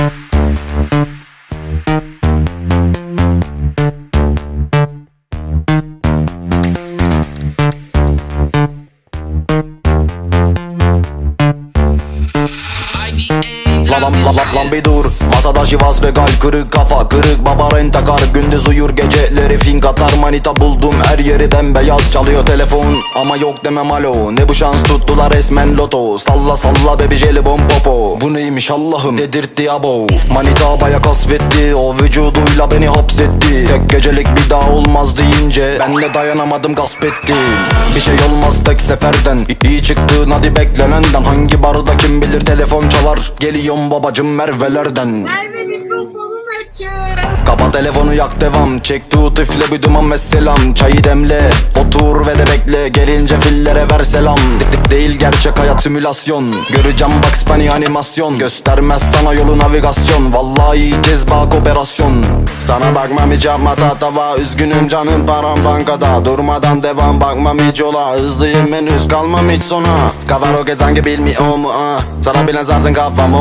Lan lan lan lan bir dur. Masada şivas regal kırık kafa Kırık baba uyur fink atar Manita buldum. Her yeri bembeyaz Çalıyor telefon. Ama yok demem alo. Ne bu şans tuttular resmen loto. Salla salla bebi jelibon popo. Bu neymiş Allah'ım? Dedirtti abo. Manita baya kasvetti O vücuduyla beni hapsetti. Tek gecelik bir daha olmaz deyince Ben de dayanamadım gasp ettim. Bir şey olmaz tek seferden. İ- İyi çıktın hadi beklenenden Hangi barda kim bilir telefon çalar. Geliyorum babacım Merve'lerden. Merve telefonu yak devam. Çek tut üfle bir duman ve selam. Çayı demle otur ve de bekle. Gelince fillere ver selam. De- Değil gerçek hayat simülasyon. Göreceğim Bugs Bunny animasyon. Göstermez sana yolu navigasyon. Vallahi yiyeceğiz bak operasyon Sana bakmam hiç yapma tatava. Üzgünüm canım param bankada. Durmadan devam bakmam hiç yola. Hızlıyım henüz kalmam hiç sona. Kafa roket sanki bilmiyor mu? Ah Sana bilen sarsın kafamı